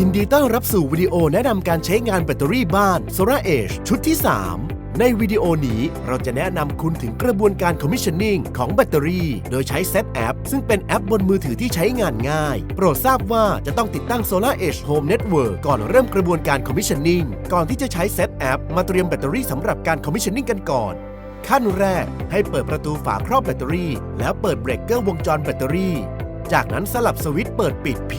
ยินดีต้อนรับสู่วิดีโอแนะนำการใช้งานแบตเตอรี่บ้าน Solar Edge ชุดที่ 3 ในวิดีโอนี้เราจะแนะนำคุณถึงกระบวนการ commissioning ของแบตเตอรี่ โดยใช้ Set App ซึ่งเป็นแอปบนมือถือที่ใช้งานง่าย โปรดทราบว่าจะต้องติดตั้ง Solar Edge Home Network ก่อนเริ่มกระบวนการ commissioning ก่อนที่จะใช้ Set App มาเตรียมแบตเตอรี่สำหรับการ commissioning กันก่อนขั้นแรกให้เปิดประตูฝาครอบแบตเตอรี่ แล้วเปิดเบรกเกอร์วงจรแบตเตอรี่ จากนั้นสลับสวิตช์เปิดปิด P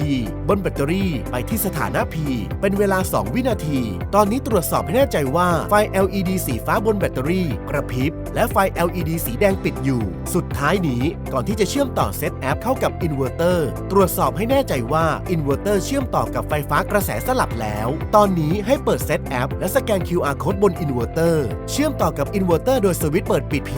บนแบตเตอรี่ไปที่สถานะ P เป็นเวลา 2 วินาที ตอนนี้ตรวจสอบให้แน่ใจว่าไฟ LED สีฟ้าบนแบตเตอรี่ กระพริบ และไฟ LED สีแดงปิดอยู่ สุดท้ายนี้ก่อนที่จะเชื่อมต่อเซตแอปเข้ากับอินเวอร์เตอร์ตรวจสอบให้แน่ใจว่าอินเวอร์เตอร์เชื่อมต่อกับไฟฟ้ากระแสสลับแล้ว ตอนนี้ให้เปิดเซตแอปและสแกน QR code บนอินเวอร์เตอร์เชื่อมต่อกับอินเวอร์เตอร์โดยสวิตช์เปิดปิด P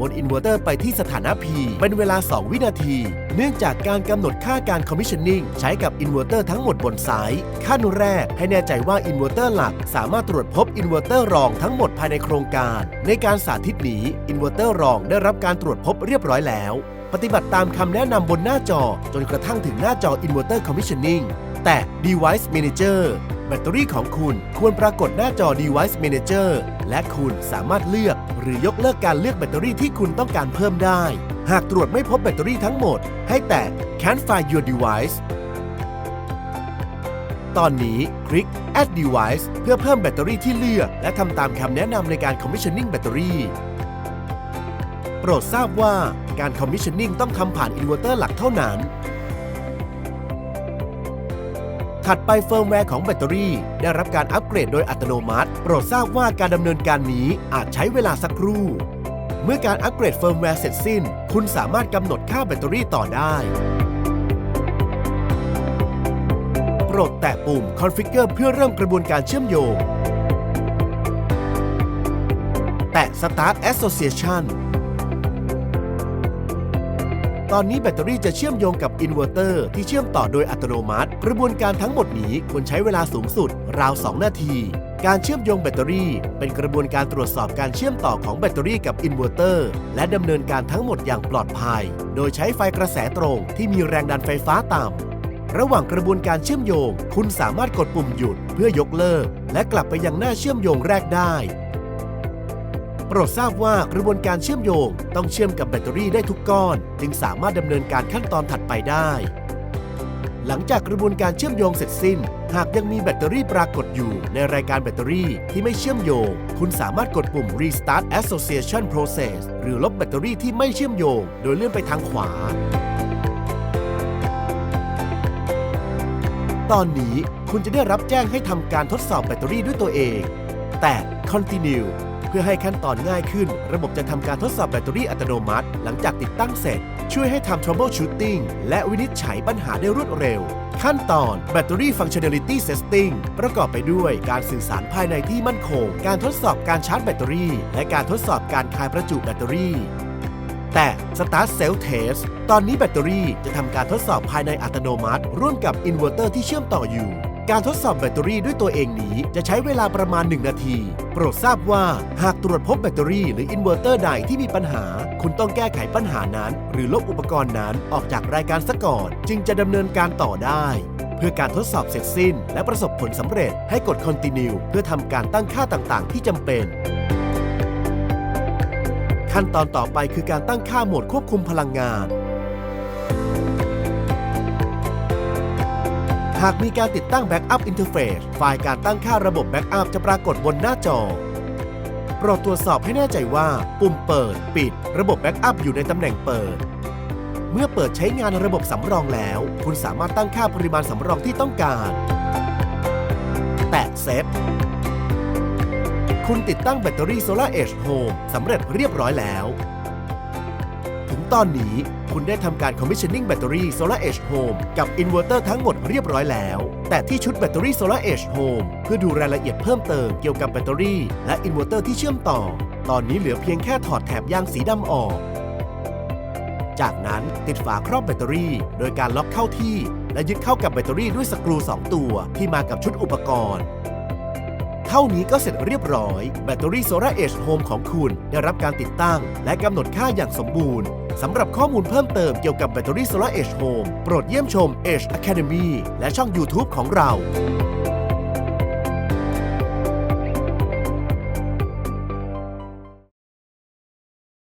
บนอินเวอร์เตอร์ไปที่สถานะ P เป็นเวลา 2 วินาที เนื่องจากการกำหนดค่าการ commissioning ใช้กับอินเวอร์เตอร์ทั้งหมดบนไซต์ขั้นแรกให้แน่ใจว่าอินเวอร์เตอร์หลัก สามารถตรวจพบอินเวอร์เตอร์รองทั้งหมดภายในโครงการ ในการสาธิตนี้อินเวอร์เตอร์รองได้รับการตรวจพบเรียบร้อยแล้ว ปฏิบัติตามคำแนะนำบนหน้าจอ จนกระทั่งถึงหน้าจอ Inverter Commissioning แต่ Device Manager แบตเตอรี่ของคุณควรปรากฏหน้าจอ Device Manager และคุณสามารถเลือก หรือยกเลิกการเลือกแบตเตอรี่ที่คุณต้องการเพิ่มได้ หากตรวจไม่พบแบตเตอรี่ทั้งหมด ให้แตะ Can find your device ตอนนี้คลิก Add Device เพื่อเพิ่มแบตเตอรี่ที่เลือก และทำตามคำแนะนำในการ Commissioning แบตเตอรี่ โปรดทราบว่าการ Commissioning ต้องทำผ่านอินเวอร์เตอร์หลักเท่านั้น ถัดไปเฟิร์มแวร์ของแบตเตอรี่ ได้รับการอัปเกรดโดยอัตโนมัติ โปรดทราบว่าการดำเนินการนี้อาจใช้เวลาสักครู่ เมื่อการอัปเกรดเฟิร์มแวร์เสร็จสิ้น คุณสามารถกำหนดค่าแบตเตอรี่ต่อได้ โปรดแตะปุ่ม Configure เพื่อเริ่มกระบวนการเชื่อมโยง แตะ Start Association ตอนนี้แบตเตอรี่จะเชื่อมโยงกับอินเวอร์เตอร์ที่เชื่อมต่อโดยอัตโนมัติ กระบวนการทั้งหมดนี้ควรใช้เวลาสูงสุดราว 2 นาที การเชื่อมโยงแบตเตอรี่ เป็นกระบวนการตรวจสอบการเชื่อมต่อของแบตเตอรี่กับอินเวอร์เตอร์ และดำเนินการทั้งหมดอย่างปลอดภัย โดยใช้ไฟกระแสตรงที่มีแรงดันไฟฟ้าต่ำ ระหว่างกระบวนการเชื่อมโยง คุณสามารถกดปุ่มหยุดเพื่อยกเลิก และกลับไปยังหน้าเชื่อมโยงแรกได้ โปรดทราบว่ากระบวนการเชื่อมโยง ต้องเชื่อมกับแบตเตอรี่ได้ทุกก้อน จึงสามารถดำเนินการขั้นตอนถัดไปได้ หลังจากกระบวนการเชื่อมโยงเสร็จสิ้น หากยังมีแบตเตอรี่ปรากฏอยู่ในรายการแบตเตอรี่ที่ไม่เชื่อมโยง คุณสามารถกดปุ่ม Restart Association Process หรือลบแบตเตอรี่ที่ไม่เชื่อมโยง โดยเลื่อนไปทางขวา ตอนนี้คุณจะได้รับแจ้งให้ทำการทดสอบแบตเตอรี่ด้วยตัวเอง แต่ Continue เพื่อให้ขั้นตอนง่ายขึ้น ระบบจะทำการทดสอบแบตเตอรี่อัตโนมัติ หลังจากติดตั้งเสร็จ ช่วยให้ทำ troubleshooting และวินิจฉัยปัญหาได้รวดเร็ว ขั้นตอน Battery Functionality Testing ประกอบไปด้วยการสื่อสารภายในที่มั่นคง การทดสอบการชาร์จแบตเตอรี่ และการทดสอบการคายประจุแบตเตอรี่ แต่ Start Cell Test ตอนนี้แบตเตอรี่จะทำการทดสอบภายในอัตโนมัติ ร่วมกับอินเวอร์เตอร์ที่เชื่อมต่ออยู่ การทดสอบแบตเตอรี่ด้วยตัวเองนี้จะใช้เวลาประมาณ 1 นาที โปรดทราบว่าหากตรวจพบแบตเตอรี่หรืออินเวอร์เตอร์ใดที่มีปัญหา คุณต้องแก้ไขปัญหานั้น หรือลบอุปกรณ์นั้นออกจากรายการซะก่อน จึงจะดำเนินการต่อได้ เพื่อการทดสอบเสร็จสิ้น และประสบผลสำเร็จให้กด continue เพื่อทำการตั้งค่าต่างๆ ที่จำเป็นขั้นตอนต่อไปคือการตั้งค่าโหมดควบคุมพลังงาน หากมีการติดตั้ง Backup Interface ไฟล์การตั้งค่าระบบ Backup จะปรากฏบนหน้าจอ โปรดตรวจสอบให้แน่ใจว่า ปุ่มเปิด ปิด ระบบ Backup อยู่ในตำแหน่งเปิด เมื่อเปิดใช้งานระบบสำรองแล้ว คุณสามารถตั้งค่าปริมาณสำรองที่ต้องการ แตะเซตคุณติดตั้งแบตเตอรี่ Solar Edge Home สำเร็จเรียบร้อยแล้ว ตอนนี้คุณได้ทำการ commissioning แบตเตอรี่ Solar Edge Home กับอินเวอร์เตอร์ทั้งหมดเรียบร้อยแล้ว แต่ที่ชุดแบตเตอรี่ Solar Edge Home เพื่อดูรายละเอียดเพิ่มเติมเกี่ยวกับแบตเตอรี่ และอินเวอร์เตอร์ที่เชื่อมต่อ ตอนนี้เหลือเพียงแค่ถอดแถบยางสีดำออก จากนั้นติดฝาครอบแบตเตอรี่ โดยการล็อกเข้าที่ และยึดเข้ากับแบตเตอรี่ด้วยสกรู 2 ตัวที่มากับชุดอุปกรณ์เท่านี้ก็เสร็จเรียบร้อย แบตเตอรี่ Solar Edge Home ของคุณได้รับการติดตั้ง และกำหนดค่าอย่างสมบูรณ์ สำหรับข้อมูลเพิ่มเติมเกี่ยวกับแบตเตอรี่ Solar Edge Home โปรดเยี่ยมชม Edge Academy และช่อง YouTube ของเรา